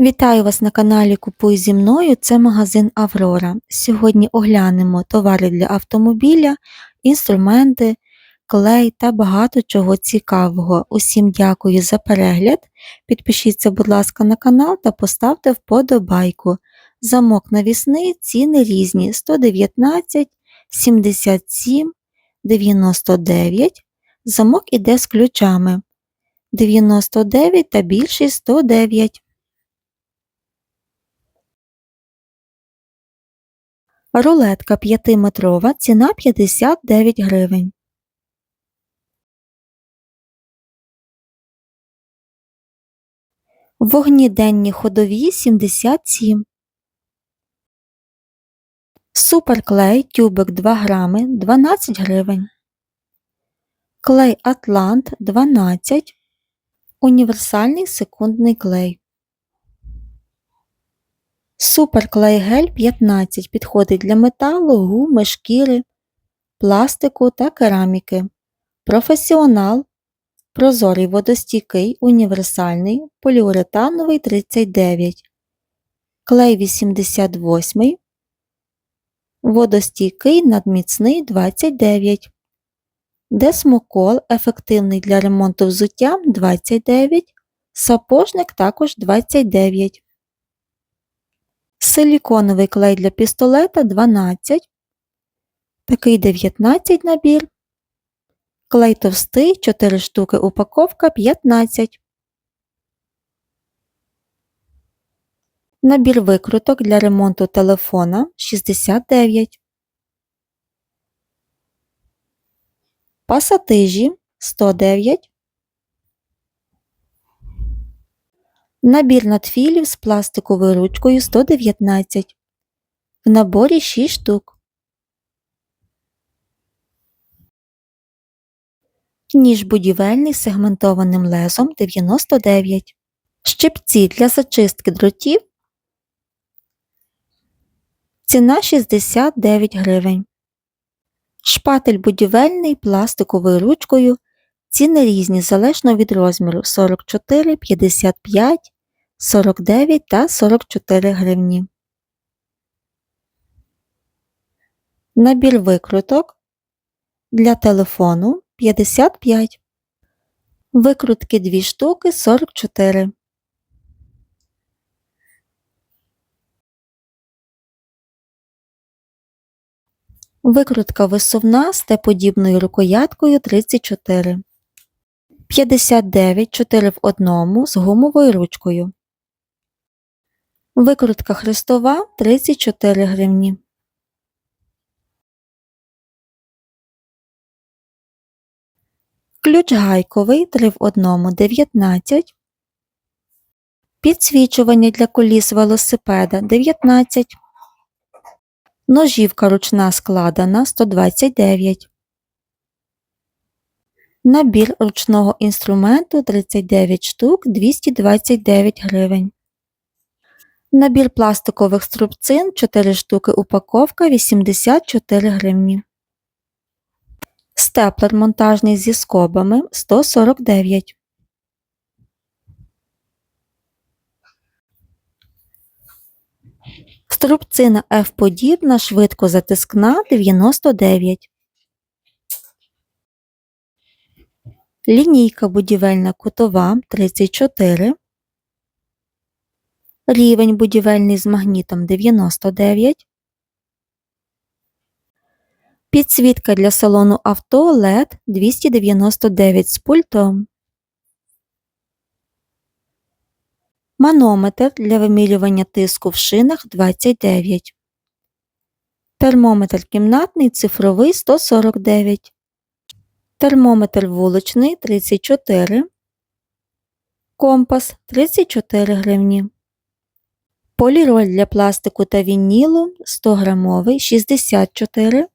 Вітаю вас на каналі Купуй зі мною. Це магазин Аврора. Сьогодні оглянемо товари для автомобіля, інструменти, клей та багато чого цікавого. Усім дякую за перегляд. Підпишіться, будь ласка, на канал та поставте вподобайку. Замок навісний, ціни різні: 119, 77, 99. Замок іде з ключами. 99 та більший 109. Рулетка 5-метрова, ціна 59 гривень. Вогні денні ходові 77. Суперклей тюбик 2 грами 12 гривень. Клей Атлант 12. Універсальний секундний клей. Суперклей гель 15 підходить для металу, гуми, шкіри, пластику та кераміки. Професіонал. Прозорий водостійкий, універсальний, поліуретановий 39. Клей 88. Водостійкий надміцний 29. Десмокол ефективний для ремонту взуття 29. Сапожник також 29. Силіконовий клей для пістолета 12. Такий 19 набір. Клей товстий 4 штуки упаковка 15. Набір викруток для ремонту телефона 69. Пасатижі 109. Набір надфілів з пластиковою ручкою 119. В наборі 6 штук. Ніж будівельний з сегментованим лезом 99. Щипці для зачистки дротів. Ціна 69 гривень. Шпатель будівельний пластиковою ручкою. Ціни різні залежно від розміру 44, 55, 49 та 44 гривні. Набір викруток для телефону 55. Викрутки 2 штуки 44. Викрутка висувна з Т-подібною рукояткою 34. 59 4 в одному з гумовою ручкою. Викрутка хрестова 34 гривні. Ключ гайковий 3 в одному 19. Підсвічування для коліс велосипеда 19. Ножівка ручна складена 129. Набір ручного інструменту 39 штук 229 гривень. Набір пластикових струбцин 4 штуки упаковка 84 гривні. Степлер монтажний зі скобами 149. Струбцина F подібна, швидко затискна 99. Лінійка будівельна кутова 34. Рівень будівельний з магнітом 99. Підсвітка для салону авто LED 299 з пультом. Манометр для вимірювання тиску в шинах 29. Термометр кімнатний цифровий 149. Термометр вуличний 34. Компас 34 гривні. Поліроль для пластику та вінілу 100 грамовий 64.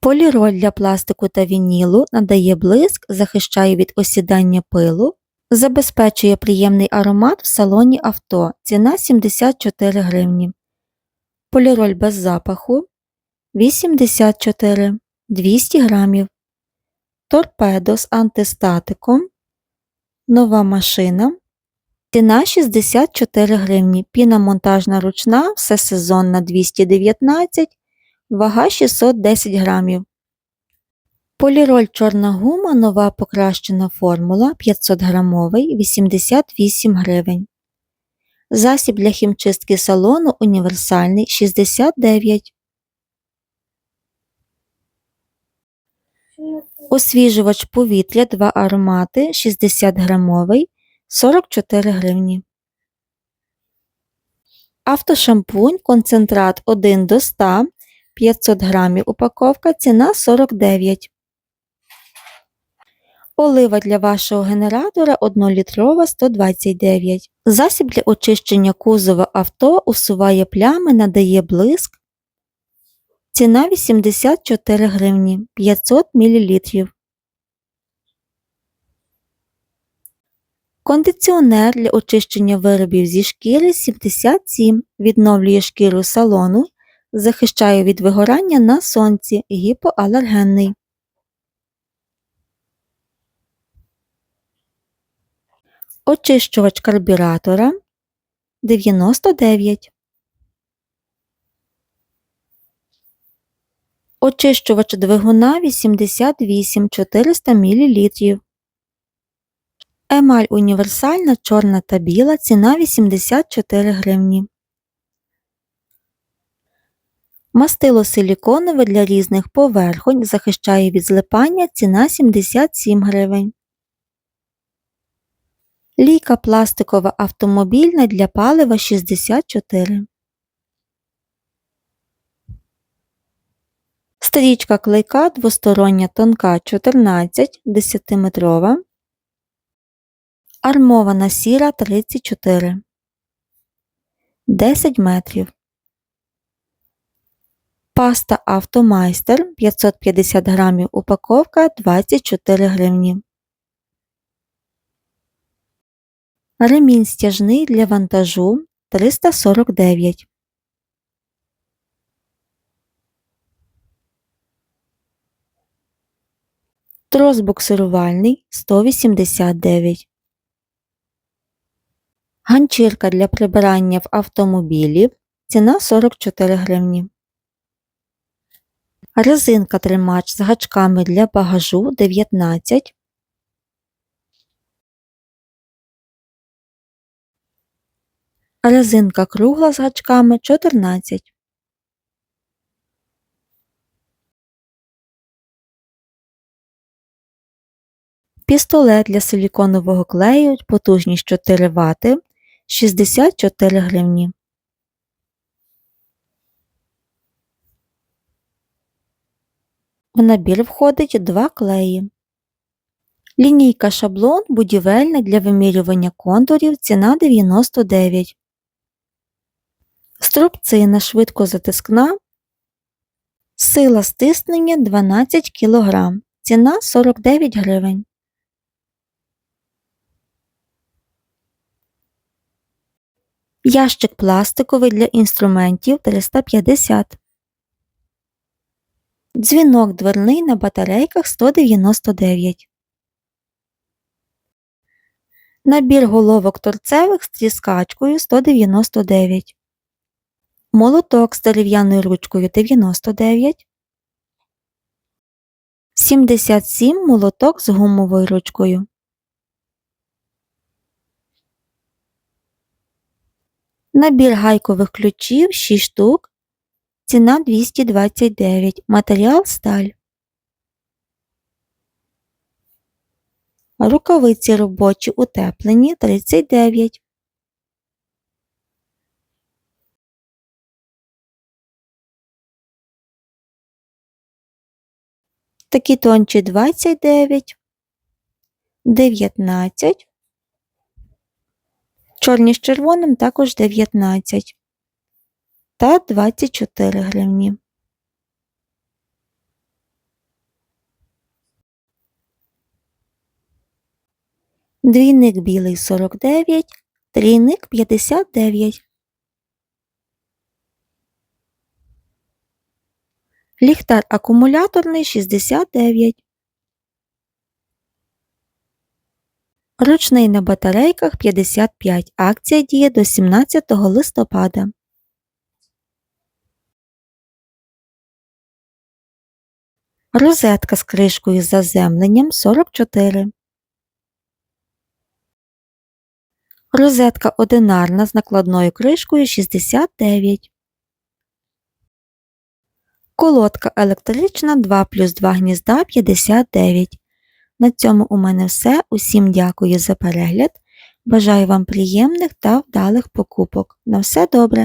Поліроль для пластику та вінілу надає блиск, захищає від осідання пилу, забезпечує приємний аромат в салоні авто. Ціна 74 гривні. Поліроль без запаху 84 200 грамів. Торпедо з антистатиком Нова машина. Ціна 64 гривні. Піна монтажна ручна, всесезонна 219, вага 610 грамів. Поліроль чорна гума, нова покращена формула 500 грамовий 88 гривень. Засіб для хімчистки салону універсальний 69. Освіжувач повітря 2 аромати 60 грамовий 44 гривні. Автошампунь концентрат 1 до 100 500 грамів упаковка ціна 49. Олива для вашого генератора 1-літрова 129. Засіб для очищення кузова авто усуває плями, надає блиск. Ціна 84 гривні 500 мл. Кондиціонер для очищення виробів зі шкіри 77 відновлює шкіру салону, захищає від вигорання на сонці, гіпоалергенний. Очищувач карбюратора 99. Очищувач двигуна 88 400 мл. Емаль універсальна чорна та біла ціна 84 гривні. Мастило силіконове для різних поверхонь захищає від злипання ціна 77 гривень. Ліка пластикова автомобільна для палива 64. Стрічка клейка двостороння тонка 14 10-метрова. Армована сіра 34. 10 метрів. Паста Автомайстер 550 грамів упаковка 24 гривні. Ремінь стяжний для вантажу 349. Трос буксирувальний 189. Ганчірка для прибирання в автомобілі. Ціна 44 гривні. Резинка тримач з гачками для багажу 19. Резинка кругла з гачками 14. Пістолет для силіконового клею потужність 4 Вт 64 гривні. В набір входить два клеї. Лінійка шаблон будівельна для вимірювання контурів ціна 99. Струбцина швидкозатискна. Сила стиснення 12 кг. Ціна 49 гривень. Ящик пластиковий для інструментів 350. Дзвінок дверний на батарейках 199. Набір головок торцевих з тріскачкою 199. Молоток з дерев'яною ручкою 99. 77 молоток з гумовою ручкою. Набір гайкових ключів 6 штук. Ціна 229. Матеріал сталь. Рукавиці робочі утеплені 39. Такі тончі 29, 19. Чорні з червоним також 19 та 24 гривні. Двійник білий 49, трійник 59. Ліхтар акумуляторний 69. Ручний на батарейках 55. Акція діє до 17 листопада. Розетка з кришкою з заземленням 44. Розетка одинарна з накладною кришкою 69. Колодка електрична 2 плюс 2 гнізда 59. На цьому у мене все. Усім дякую за перегляд. Бажаю вам приємних та вдалих покупок. На все добре!